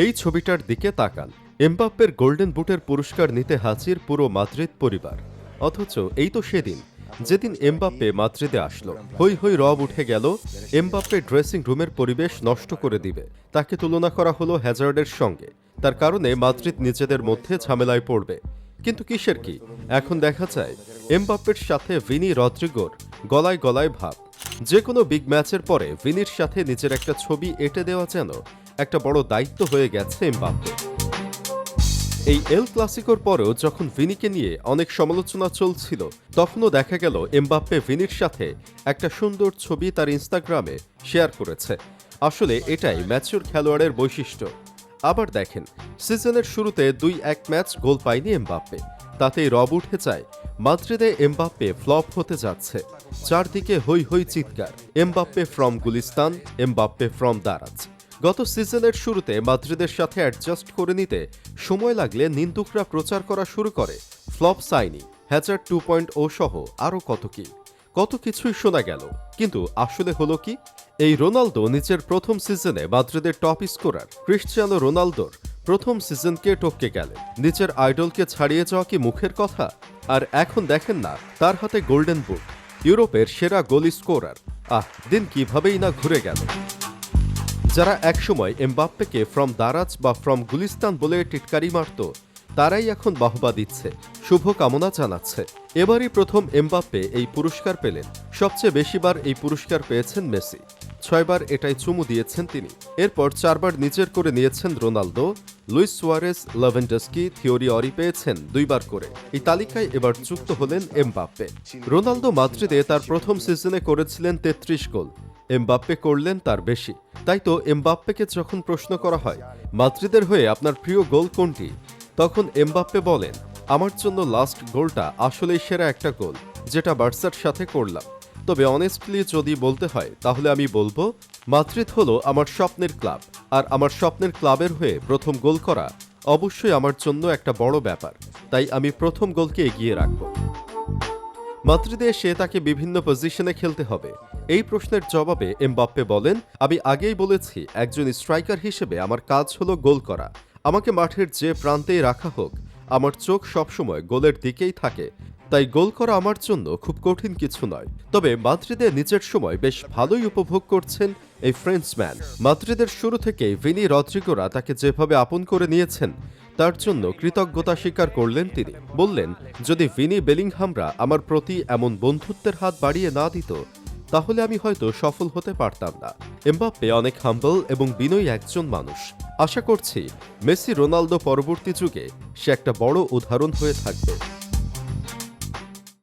এই ছবিটার দিকে তাকান। এমবাপ্পের গোল্ডেন বুটের পুরস্কার নিতে হাজির পুরো মাদ্রিদ পরিবার। অথচ এই তো সেদিন, যেদিন এমবাপ্পে মাদ্রিদে আসলো। হই হই রব উঠে গেল, এমবাপ্পে ড্রেসিং রুমের পরিবেশ নষ্ট করে দিবে। তাকে তুলনা করা হলো হ্যাজার্ডের সঙ্গে। তার কারণে মাদ্রিদ নিজেদের মধ্যে ঝামেলায় পড়বে। কিন্তু কিসের কি? এখন দেখা যায়, এমবাপ্পের সাথে ভিনি রদ্রিগোর গলায় গলায় ভাব। যে কোনো বিগ ম্যাচের পরে ভিনির সাথে নিজের একটা ছবি এঁটে দেওয়া যেন একটা বড় দায়িত্ব হয়ে গেছে এমবাপ্পে। এই এল ক্লাসিকোর পরেও যখন ভিনিকে নিয়ে অনেক সমালোচনা চলছিল, তখনও দেখা গেল এমবাপ্পে ভিনির সাথে একটা সুন্দর ছবি তার ইনস্টাগ্রামে শেয়ার করেছে। আসলে এটাই ম্যাচুর খেলোয়াড়ের বৈশিষ্ট্য। আবার দেখেন, সিজনের শুরুতে দুই এক ম্যাচ গোল পায়নি এমবাপ্পে। তাতেই রব উঠে যায়, মাদ্রিদে এমবাপ্পে ফ্লপ হতে যাচ্ছে। চারদিকে হই হই চিৎকার, Mbappe from Gulistan, Mbappe from Daraz. গত সিজনের শুরুতে মাদ্রিদের সাথে অ্যাডজাস্ট করে নিতে সময় লাগলে নিন্দুকরা প্রচার করা শুরু করে। ফ্লপ সাইনি হ্যাচার টু পয়েন্ট ও সহ আরও কত কি? কত কিছুই শোনা গেল, কিন্তু আসলে হলো কি? এই রোনালদো নিজের প্রথম সিজনে মাদ্রিদের টপ স্কোরার ক্রিশ্চিয়ানো রোনালদোর প্রথম সিজনকে টপকে গেলেন। নিজের আইডলকে ছাড়িয়ে যাওয়া কি মুখের কথা? আর এখন দেখেন না, তার হাতে গোল্ডেন বুট ইউরোপের সেরা গোল স্কোরার আহ, দিন কিভাবেই না ঘুরে গেল। যারা একসময় এমবাপ্পেকে ফ্রম দারাজ বা ফ্রম গুলিস্তান বলে টিটকারি মারত, তারাই এখন বাহবা দিচ্ছে শুভ কামনা জানাচ্ছে। এবারই প্রথম এমবাপ্পে এই পুরস্কার পেলেন। সবচেয়ে বেশিবার এই পুরস্কার পেয়েছেন মেসি। ছয়বার এটাই চুমু দিয়েছেন তিনি। এরপর চারবার নিজের করে নিয়েছেন Ronaldo, Luis Suarez Lewandowski, Thierry Henry পেয়েছেন দুইবার করে। এই তালিকায় এবার যুক্ত হলেন এমবাপ্পে। রোনালদো মাদ্রিদে তার প্রথম সিজনে করেছিলেন তেত্রিশ গোল। এমবাপ্পে করলেন তার বেশি। তাই তো এমবাপ্পেকে যখন প্রশ্ন করা হয়, মাদ্রিদের হয়ে আপনার প্রিয় গোল কোনটি? তখন এমবাপ্পে বলেন, আমার জন্য লাস্ট গোলটা আসলেই সেরা একটা গোল, যেটা বার্সার সাথে করলাম। তবে অনেস্টলি যদি বলতে হয়, তাহলে আমি বলব, মাদ্রিদ হলো আমার স্বপ্নের ক্লাব, আর আমার স্বপ্নের ক্লাবের হয়ে প্রথম গোল করা অবশ্যই আমার জন্য একটা বড় ব্যাপার। তাই আমি প্রথম গোলকে এগিয়ে রাখব। মাদ্রিদে এসে তাকে বিভিন্ন পজিশনে খেলতে হবে। এই প্রশ্নের জবাবে এমবাপ্পে বলেন, আমি আগেই বলেছি, একজন স্ট্রাইকার হিসেবে আমার কাজ হলো গোল করা। আমাকে মাঠের যে প্রান্তেই রাখা হোক, আমার চোখ সবসময় গোলের দিকেই থাকে। তাই গোল করা আমার জন্য খুব কঠিন কিছু নয়। তবে মাদ্রিদে নিজের সময় বেশ ভালোই উপভোগ করছেন এই ফ্রেঞ্চম্যান। মাদ্রিদের শুরু থেকেই ভিনি রদ্রিগোরা তাকে যেভাবে আপন করে নিয়েছেন তার জন্য কৃতজ্ঞতা স্বীকার করলেন তিনি। বললেন, যদি ভিনি বেলিংহামরা আমার প্রতি এমন বন্ধুত্বের হাত বাড়িয়ে না দিত, তাহলে আমি হয়তো সফল হতে পারতাম না। এমবাপ্পে অনেক হাম্বল এবং বিনয়ী একজন মানুষ। আশা করছি, মেসি রোনালদো পরবর্তী যুগে সে একটা বড় উদাহরণ হয়ে থাকবে।